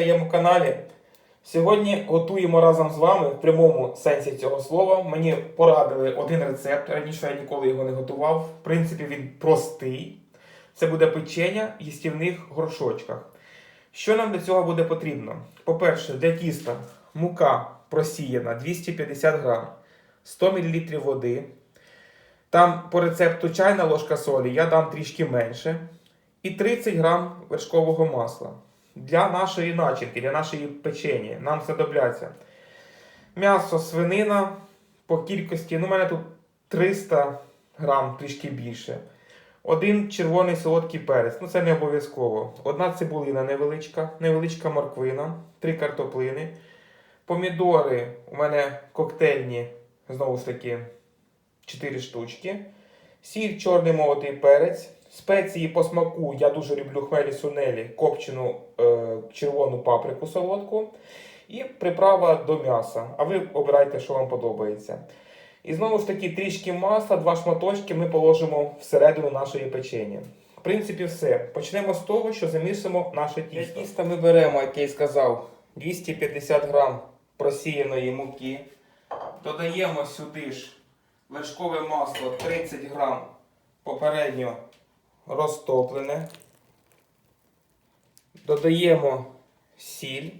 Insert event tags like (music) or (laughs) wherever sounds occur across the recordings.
своєму каналі. Сьогодні готуємо разом з вами в прямому сенсі цього слова. Мені порадили один рецепт. Раніше я ніколи його не готував. В принципі, він простий. Це буде печення в їстівних горшочках. Що нам для цього буде потрібно? По-перше, для тіста мука просіяна 250 грам, 100 мл води. Там по рецепту чайна ложка солі, я дам трішки менше. І 30 грам вершкового масла. Для нашої начинки, для нашої печені нам знадобляться м'ясо, свинина по кількості, ну, у мене тут 300 грам, трішки більше. Один червоний солодкий перець, ну це не обов'язково. Одна цибулина невеличка, невеличка морквина, три картоплини. Помідори у мене коктейльні, знову ж таки, 4 штучки. Сіль, чорний молотий перець. Спеції по смаку я дуже люблю хмелі сунелі, копчену е, червону паприку солодку. І приправа до м'яса. А ви обирайте, що вам подобається. І знову ж таки, трішки масла, два шматочки ми положимо всередину нашої печені. В принципі, все. Почнемо з того, що замісимо наше тісто. Для тіста ми беремо, як я й сказав, 250 грам просіяної муки. Додаємо сюди ж вершкове масло 30 грам попередньо розтоплене. Додаємо сіль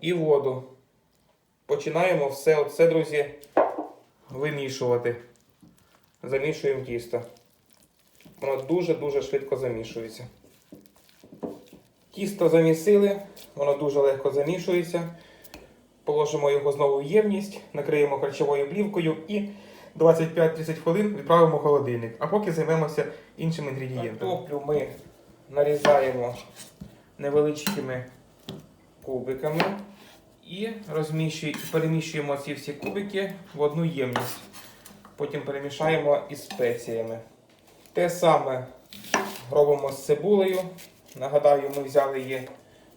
і воду. Починаємо все оце, друзі, вимішувати. Замішуємо тісто. Воно дуже-дуже швидко замішується. Тісто замісили, воно дуже легко замішується. Положимо його знову в ємність, накриємо харчовою плівкою і 25-30 хвилин відправимо в холодильник. А поки займемося іншими інгредієнтами. Картоплю ми нарізаємо невеличкими кубиками і переміщуємо ці всі кубики в одну ємність. Потім перемішаємо із спеціями. Те саме робимо з цибулею. Нагадаю, ми взяли її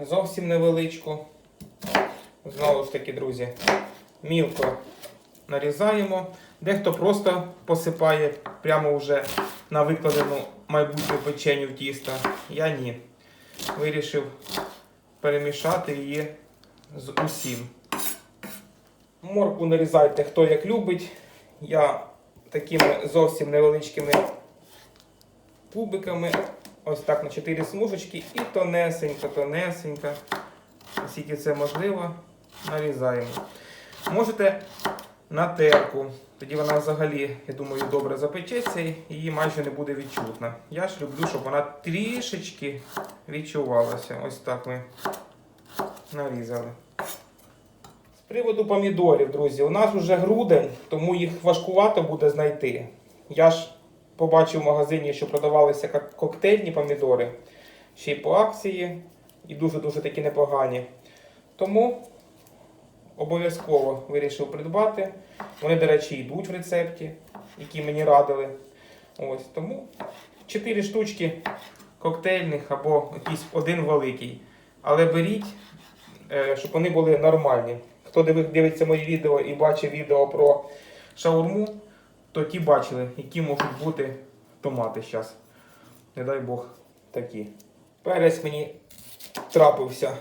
зовсім невеличку. Знову ж таки, друзі, мілко нарізаємо. Дехто просто посипає прямо вже на викладену майбутню печеню в тісто. Я ні. Вирішив перемішати її з усім. Морку нарізайте хто як любить. Я такими зовсім невеличкими кубиками, ось так на 4 смужечки і тонесенько, тонесенько, наскільки це можливо, нарізаємо. Можете на терку, тоді вона взагалі, я думаю, добре запечеться і її майже не буде відчутна. Я ж люблю, щоб вона трішечки відчувалася. Ось так ми нарізали. З приводу помідорів, друзі, у нас вже грудень, тому їх важкувато буде знайти. Я ж побачив в магазині, що продавалися коктейльні помідори, ще й по акції, і дуже-дуже такі непогані. Тому обов'язково вирішив придбати. Вони, до речі, йдуть в рецепті, які мені радили. Ось тому 4 штучки коктейльних або якийсь один великий. Але беріть, е, щоб вони були нормальні. Хто диви- дивиться мої відео і бачив відео про шаурму, то ті бачили, які можуть бути томати зараз. Не дай Бог такі. Перець мені трапився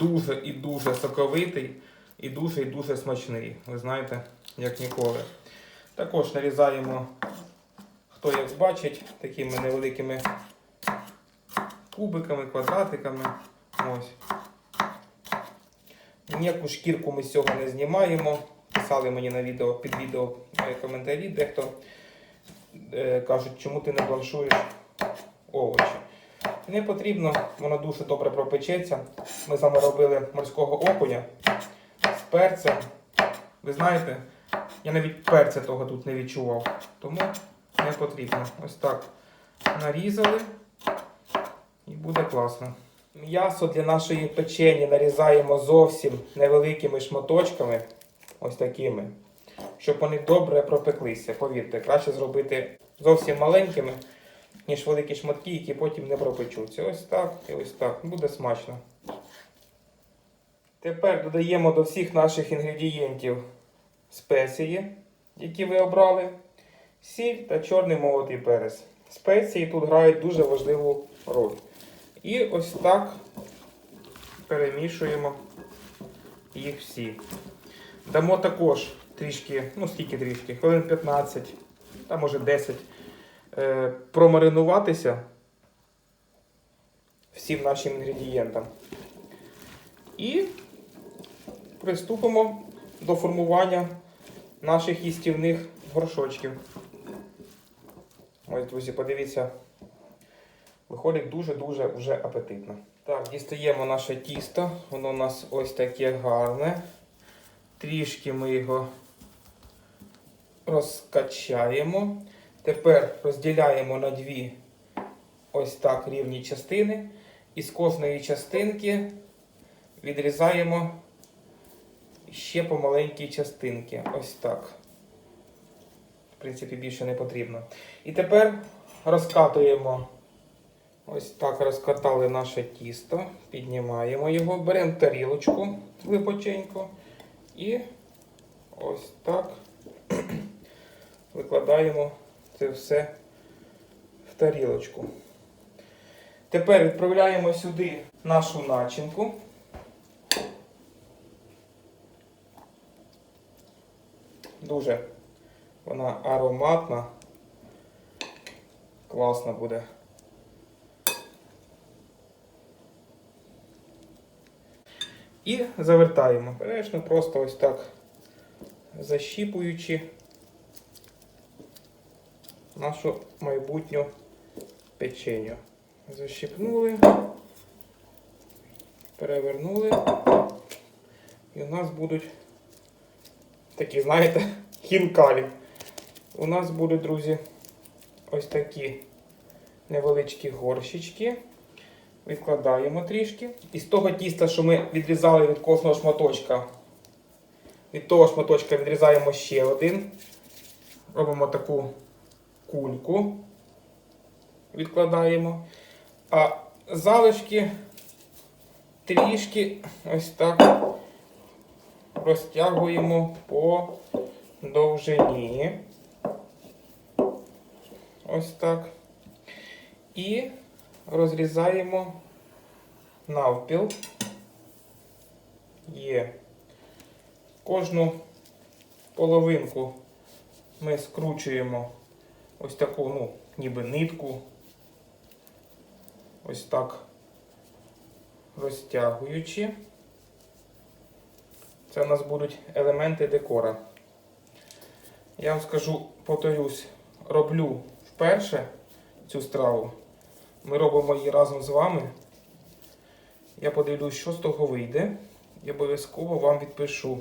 дуже і дуже соковитий і дуже і дуже смачний. Ви знаєте, як ніколи. Також нарізаємо, хто як бачить, такими невеликими кубиками, квадратиками. Ось. Ніяку шкірку ми з цього не знімаємо. Писали мені на відео під відео коментарі, дехто е, кажуть, чому ти не бланшуєш овочі. Не потрібно, воно дуже добре пропечеться. Ми вами робили морського окуня з перцем. Ви знаєте, я навіть перця того тут не відчував, тому не потрібно. Ось так нарізали і буде класно. М'ясо для нашої печені нарізаємо зовсім невеликими шматочками, ось такими, щоб вони добре пропеклися. Повірте, краще зробити зовсім маленькими, ніж великі шматки, які потім не пропечуться. Ось так і ось так. Буде смачно. Тепер додаємо до всіх наших інгредієнтів спеції, які ви обрали, сіль та чорний молотий перець. спеції тут грають дуже важливу роль. І ось так перемішуємо їх всі. Дамо також трішки, ну скільки трішки, хвилин 15, та може 10, е, промаринуватися всім нашим інгредієнтам. І приступимо до формування наших їстівних горшочків. Ось, друзі, подивіться, виходить дуже-дуже вже апетитно. Так, дістаємо наше тісто. Воно у нас ось таке гарне. Трішки ми його розкачаємо. Тепер розділяємо на дві ось так рівні частини. І з кожної частинки відрізаємо ще по маленькій частинки. Ось так. В принципі, більше не потрібно. І тепер розкатуємо. Ось так розкатали наше тісто. Піднімаємо його, беремо тарілочку глибоченько. І ось так (clears throat) викладаємо це все в тарілочку. Тепер відправляємо сюди нашу начинку. Дуже вона ароматна. Класно буде. І завертаємо. Бережно, просто ось так защіпуючи нашу майбутню печеню. Защипнули, перевернули. І у нас будуть такі, знаєте, (laughs) хінкалі. У нас будуть, друзі, ось такі невеличкі горщички. Відкладаємо трішки. І з того тіста, що ми відрізали від кожного шматочка, від того шматочка відрізаємо ще один. Робимо таку кульку. Відкладаємо. А залишки трішки ось так розтягуємо по довжині. Ось так. І розрізаємо навпіл. Є. Кожну половинку ми скручуємо ось таку, ну, ніби нитку. Ось так розтягуючи. Це у нас будуть елементи декора. Я вам скажу, повторюсь, роблю вперше цю страву. Ми робимо її разом з вами. Я подивлюсь, що з того вийде. І обов'язково вам відпишу.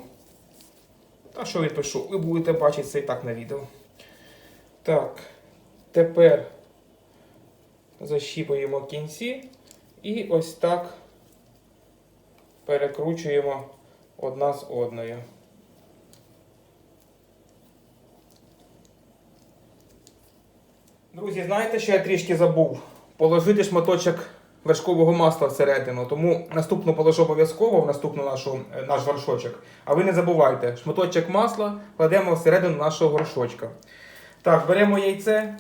Та що відпишу? Ви будете бачити це і так на відео. Так, тепер защіпуємо кінці і ось так перекручуємо одна з одною. Друзі, знаєте, що я трішки забув? Положити шматочок вершкового масла всередину. Тому наступну положу обов'язково в наступну нашу, е, наш горшочок. А ви не забувайте, шматочок масла кладемо всередину нашого горшочка. Так, беремо яйце,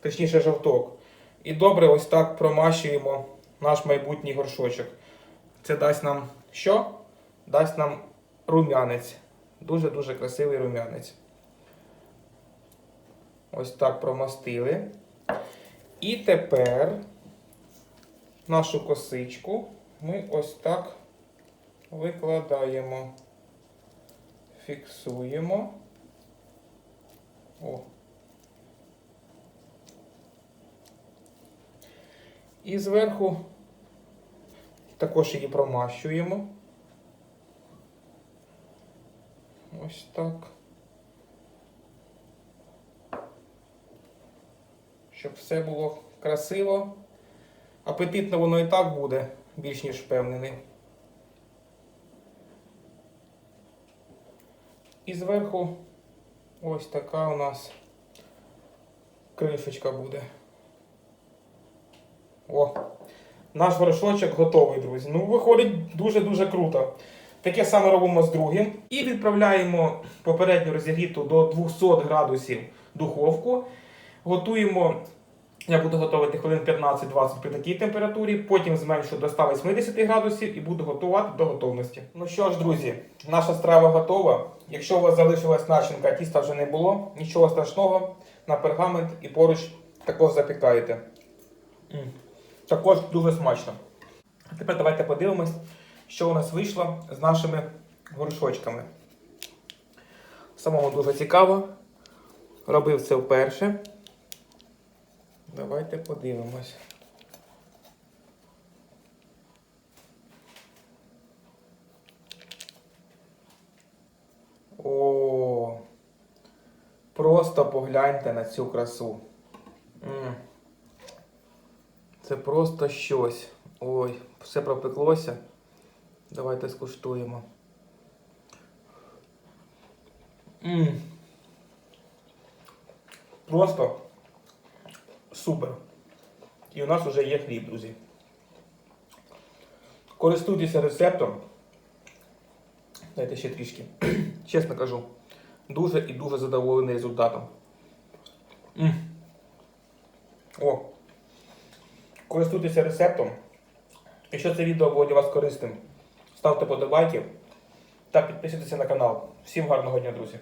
точніше жовток. І добре ось так промащуємо наш майбутній горшочок. Це дасть нам що? Дасть нам рум'янець. Дуже-дуже красивий рум'янець. Ось так промастили. І тепер нашу косичку ми ось так викладаємо. Фіксуємо. О. І зверху також її промащуємо. Ось так. Щоб все було красиво. Апетитно воно і так буде, більш ніж впевнений. І зверху ось така у нас кришечка буде. О, наш горшочок готовий, друзі. Ну, виходить дуже-дуже круто. Таке саме робимо з другим. І відправляємо попередньо розігріту до 200 градусів духовку. Готуємо Я буду готувати хвилин 15-20 при такій температурі, потім зменшу до 180 градусів і буду готувати до готовності. Ну що ж, друзі, наша страва готова. Якщо у вас залишилась начинка, тіста вже не було, нічого страшного, на пергамент і поруч також запікаєте. Також дуже смачно. А тепер давайте подивимось, що у нас вийшло з нашими горшочками. Самому дуже цікаво. Робив це вперше. Давайте подивимось. О, просто погляньте на цю красу. Це просто щось. Ой, все пропеклося. Давайте скуштуємо. М. Просто супер. І у нас вже є хліб, друзі. Користуйтеся рецептом. Дайте ще трішки. (clears throat) Чесно кажу. Дуже і дуже задоволений результатом. М. О. Користуйтеся рецептом. Якщо це відео було для вас корисним, ставте подобайки та підписуйтеся на канал. Всім гарного дня, друзі!